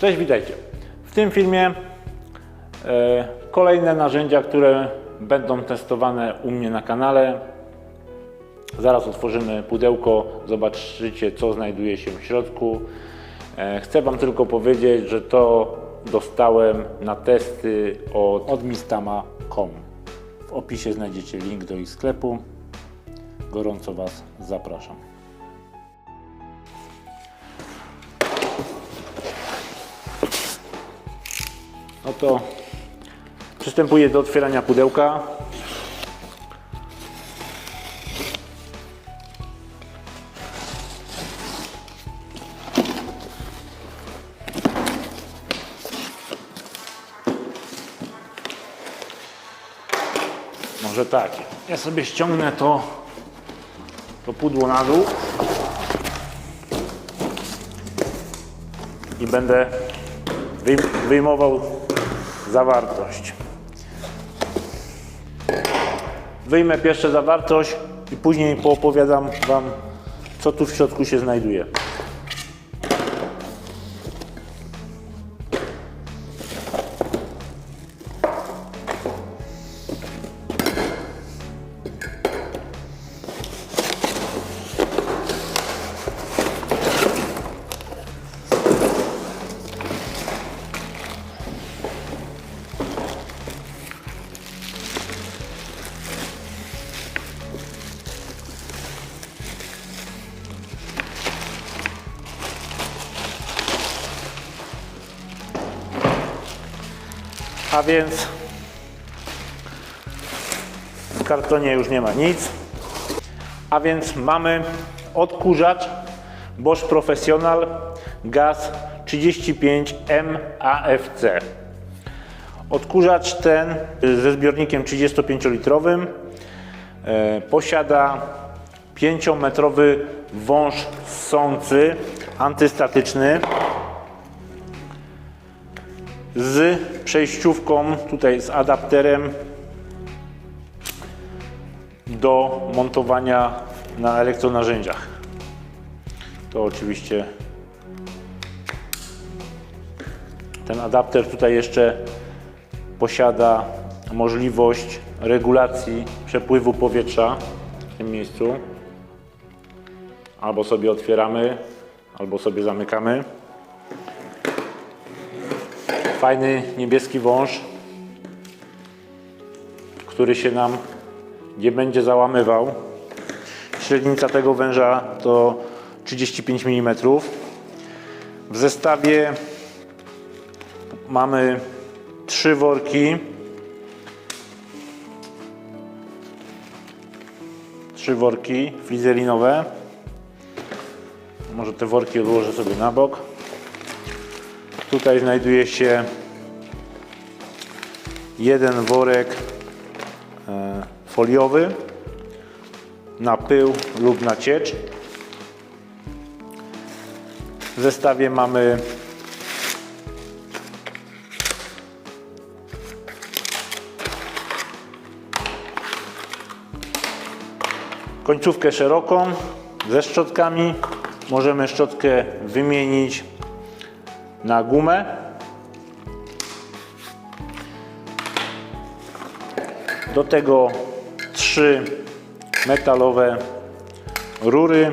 Cześć, witajcie. W tym filmie e, kolejne narzędzia, które będą testowane u mnie na kanale. Zaraz otworzymy pudełko, zobaczycie co znajduje się w środku. E, chcę Wam tylko powiedzieć, że to dostałem na testy od, od mistama.com. W opisie znajdziecie link do ich sklepu. Gorąco Was zapraszam. To przystępuję do otwierania pudełka. Może tak, ja sobie ściągnę to, to pudło na dół i będę wyjm- wyjmował zawartość. Wyjmę pierwsze zawartość i później poopowiadam Wam, co tu w środku się znajduje. A więc w kartonie już nie ma nic. A więc mamy odkurzacz Bosch Professional Gaz 35M AFC. Odkurzacz ten ze zbiornikiem 35-litrowym e, posiada 5-metrowy wąż ssący antystatyczny z przejściówką, tutaj z adapterem do montowania na elektronarzędziach. To oczywiście ten adapter tutaj jeszcze posiada możliwość regulacji przepływu powietrza w tym miejscu. Albo sobie otwieramy, albo sobie zamykamy. Fajny niebieski wąż, który się nam nie będzie załamywał. Średnica tego węża to 35 mm. W zestawie mamy trzy worki. Trzy worki flizerinowe. Może te worki odłożę sobie na bok. Tutaj znajduje się jeden worek e, foliowy na pył lub na ciecz. W zestawie mamy końcówkę szeroką ze szczotkami. Możemy szczotkę wymienić na gumę. Do tego trzy metalowe rury.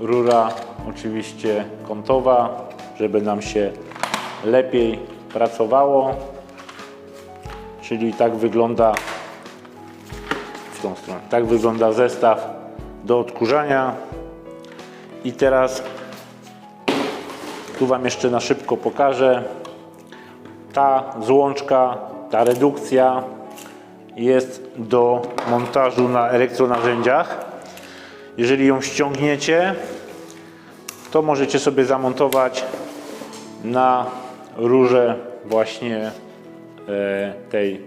Rura oczywiście kątowa, żeby nam się lepiej pracowało. Czyli tak wygląda w tą stronę. Tak wygląda zestaw do odkurzania. I teraz tu Wam jeszcze na szybko pokażę. Ta złączka, ta redukcja jest do montażu na elektronarzędziach. Jeżeli ją ściągniecie, to możecie sobie zamontować na rurze właśnie e, tej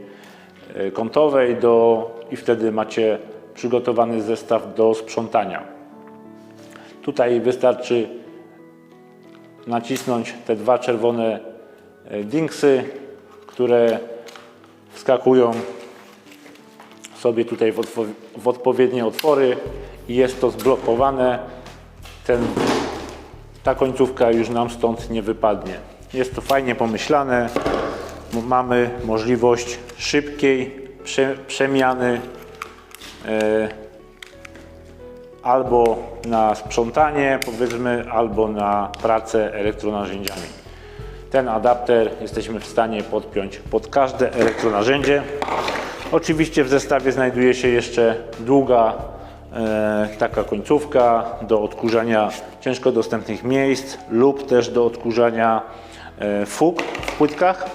e, kątowej do, i wtedy macie przygotowany zestaw do sprzątania. Tutaj wystarczy nacisnąć te dwa czerwone e, dingsy, które wskakują sobie tutaj w, w odpowiednie otwory i jest to zblokowane. Ten ta końcówka już nam stąd nie wypadnie. Jest to fajnie pomyślane. Mamy możliwość szybkiej prze, przemiany e, albo na sprzątanie, powiedzmy, albo na pracę elektronarzędziami. Ten adapter jesteśmy w stanie podpiąć pod każde elektronarzędzie. Oczywiście w zestawie znajduje się jeszcze długa e, taka końcówka do odkurzania ciężko dostępnych miejsc lub też do odkurzania e, fug w płytkach.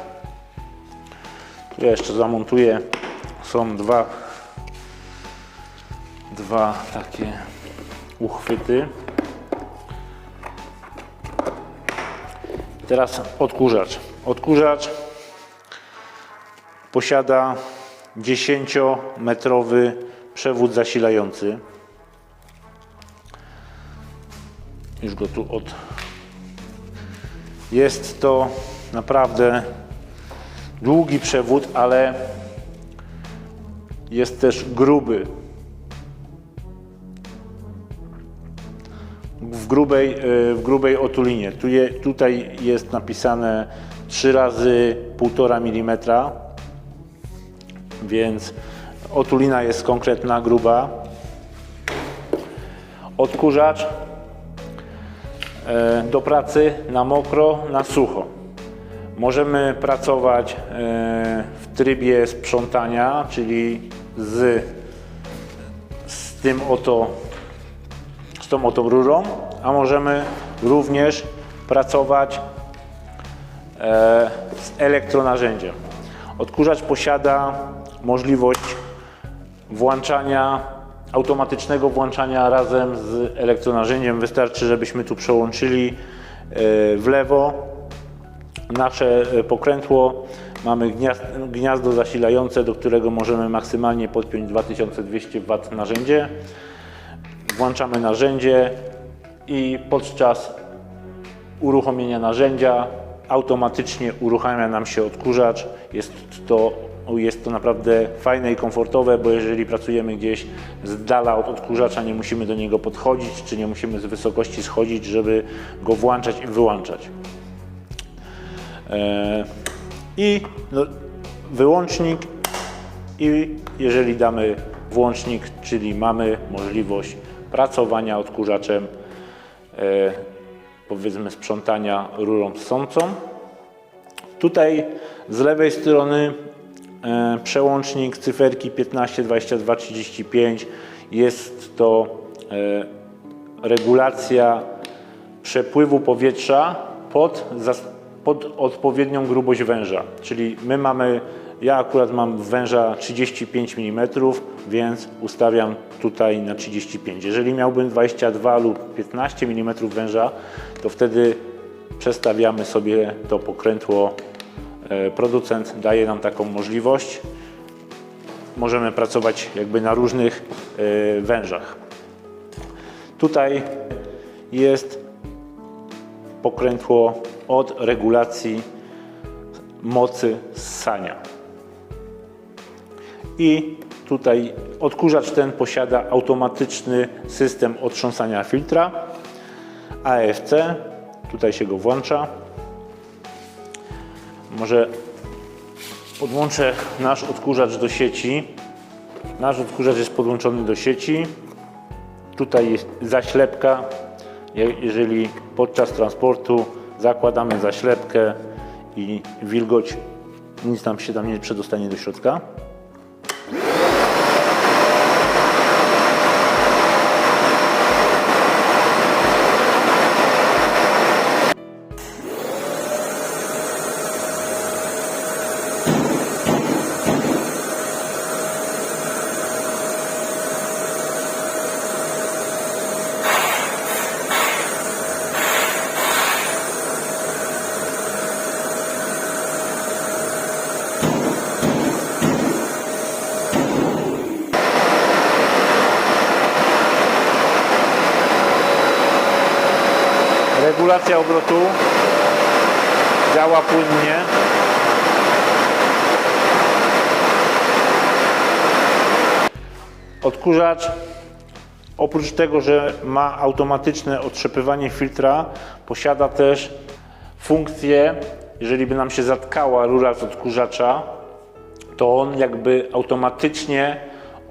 Tu ja jeszcze zamontuję. Są dwa, dwa takie uchwyty. Teraz odkurzacz. Odkurzacz posiada 10-metrowy przewód zasilający. Już go tu od. Jest to naprawdę długi przewód, ale jest też gruby. Grubej, y, w grubej otulinie. Tu je, tutaj jest napisane 3 razy 1,5 mm, więc otulina jest konkretna, gruba. Odkurzacz e, do pracy na mokro, na sucho. Możemy pracować e, w trybie sprzątania, czyli z, z tym oto tą oto rurą, a możemy również pracować e, z elektronarzędziem. Odkurzacz posiada możliwość włączania, automatycznego włączania razem z elektronarzędziem. Wystarczy, żebyśmy tu przełączyli e, w lewo nasze e, pokrętło. Mamy gniazd, gniazdo zasilające, do którego możemy maksymalnie podpiąć 2200 W narzędzie włączamy narzędzie i podczas uruchomienia narzędzia automatycznie uruchamia nam się odkurzacz. Jest to, jest to naprawdę fajne i komfortowe, bo jeżeli pracujemy gdzieś z dala od odkurzacza, nie musimy do niego podchodzić, czy nie musimy z wysokości schodzić, żeby go włączać i wyłączać. E, I no, wyłącznik i jeżeli damy włącznik, czyli mamy możliwość pracowania odkurzaczem, e, powiedzmy sprzątania rurą ssącą. Tutaj z lewej strony e, przełącznik cyferki 15, 22, 35 jest to e, regulacja przepływu powietrza pod, pod odpowiednią grubość węża. Czyli my mamy, ja akurat mam węża 35 mm, więc ustawiam tutaj na 35. Jeżeli miałbym 22 lub 15 mm węża, to wtedy przestawiamy sobie to pokrętło. E, Producent daje nam taką możliwość. Możemy pracować jakby na różnych e, wężach. Tutaj jest pokrętło od regulacji mocy ssania. I tutaj odkurzacz ten posiada automatyczny system otrząsania filtra AFC. Tutaj się go włącza. Może podłączę nasz odkurzacz do sieci. Nasz odkurzacz jest podłączony do sieci. Tutaj jest zaślepka. Je- Jeżeli podczas transportu zakładamy zaślepkę i wilgoć, nic nam się tam nie przedostanie do środka. Regulacja obrotu działa płynnie. Odkurzacz Oprócz tego, że ma automatyczne otrzepywanie filtra, posiada też funkcję, jeżeli by nam się zatkała rura z odkurzacza, to on jakby automatycznie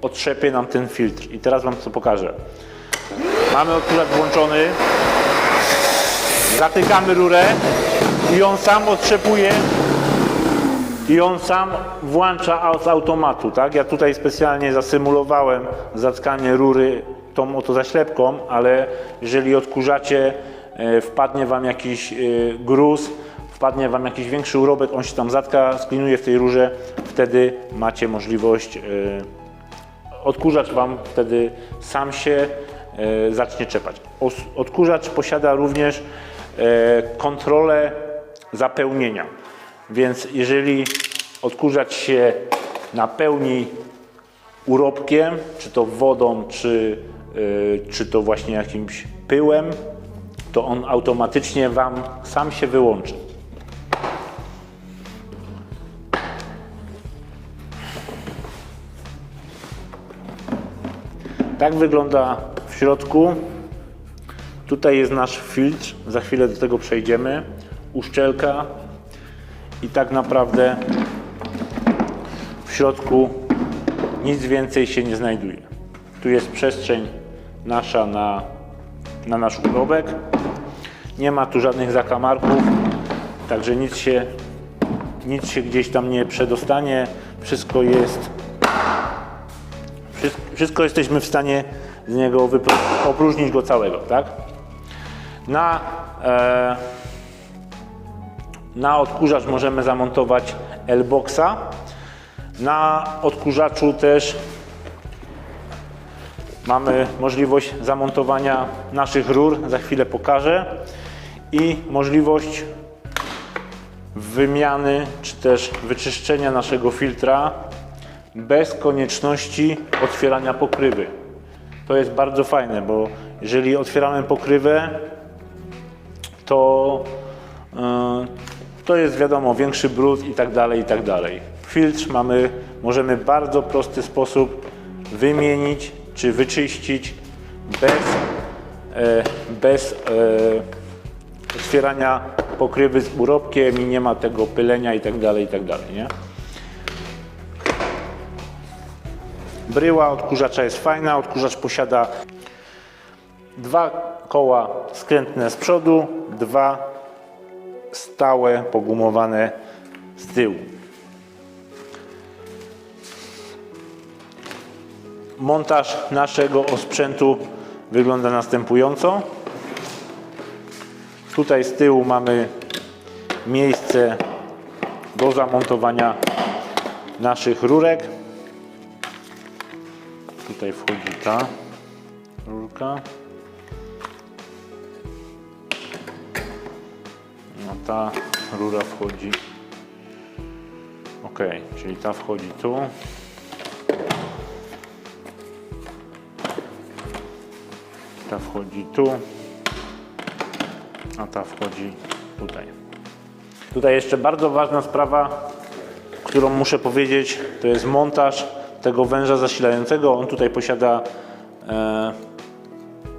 otrzepie nam ten filtr. I teraz Wam co pokażę. Mamy odkurzacz włączony, zatykamy rurę i on sam otrzepuje i on sam włącza z automatu, tak? Ja tutaj specjalnie zasymulowałem zatkanie rury tą oto zaślepką, ale jeżeli odkurzacie, e, wpadnie Wam jakiś e, gruz, wpadnie Wam jakiś większy urobek, on się tam zatka, sklinuje w tej rurze, wtedy macie możliwość, e, odkurzacz Wam wtedy sam się zacznie czepać. Odkurzacz posiada również kontrolę zapełnienia. Więc jeżeli odkurzacz się napełni urobkiem, czy to wodą, czy, y, czy to właśnie jakimś pyłem, to on automatycznie Wam sam się wyłączy. Tak wygląda w środku. Tutaj jest nasz filtr, za chwilę do tego przejdziemy. Uszczelka i tak naprawdę w środku nic więcej się nie znajduje. Tu jest przestrzeń nasza na, na nasz urobek. Nie ma tu żadnych zakamarków, także nic się, nic się gdzieś tam nie przedostanie. Wszystko jest wszystko, jesteśmy w stanie z niego opróżnić go całego, tak? Na, e, na odkurzacz możemy zamontować L-boxa. Na odkurzaczu też mamy możliwość zamontowania naszych rur, za chwilę pokażę. I możliwość wymiany czy też wyczyszczenia naszego filtra bez konieczności otwierania pokrywy. To jest bardzo fajne, bo jeżeli otwieramy pokrywę, to, yy, to jest wiadomo większy brud i tak dalej, i tak dalej. Filtr mamy, możemy w bardzo prosty sposób wymienić czy wyczyścić bez, e, bez e, otwierania pokrywy z urobkiem i nie ma tego pylenia i tak dalej, i tak dalej, nie? Bryła odkurzacza jest fajna, odkurzacz posiada dwa koła skrętne z przodu, dwa stałe, pogumowane z tyłu. Montaż naszego osprzętu wygląda następująco. Tutaj z tyłu mamy miejsce do zamontowania naszych rurek. Tutaj wchodzi ta rurka. Ta rura wchodzi. Ok, czyli ta wchodzi tu. Ta wchodzi tu. A ta wchodzi tutaj. Tutaj jeszcze bardzo ważna sprawa, którą muszę powiedzieć, to jest montaż tego węża zasilającego. On tutaj posiada e,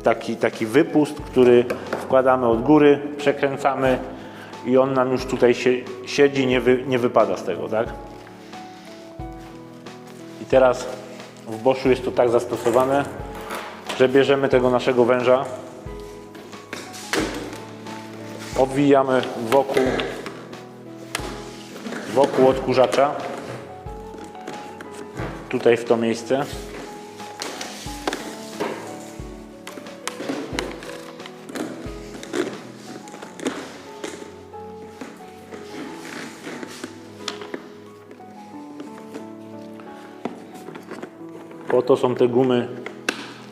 taki, taki wypust, który wkładamy od góry, przekręcamy i on nam już tutaj się, siedzi, nie, wy, nie wypada z tego, tak? I teraz w Boschu jest to tak zastosowane, że bierzemy tego naszego węża, obwijamy wokół, wokół odkurzacza, tutaj w to miejsce. To są te gumy,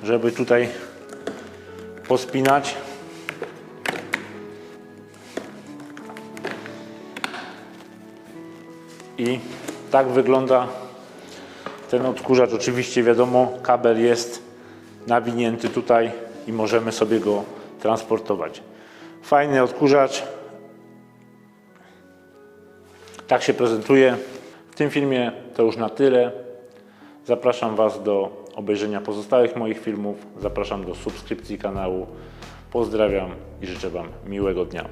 żeby tutaj pospinać. I tak wygląda ten odkurzacz. Oczywiście wiadomo, kabel jest nawinięty tutaj i możemy sobie go transportować. Fajny odkurzacz. Tak się prezentuje. W tym filmie to już na tyle. Zapraszam Was do obejrzenia pozostałych moich filmów. Zapraszam do subskrypcji kanału. Pozdrawiam i życzę Wam miłego dnia.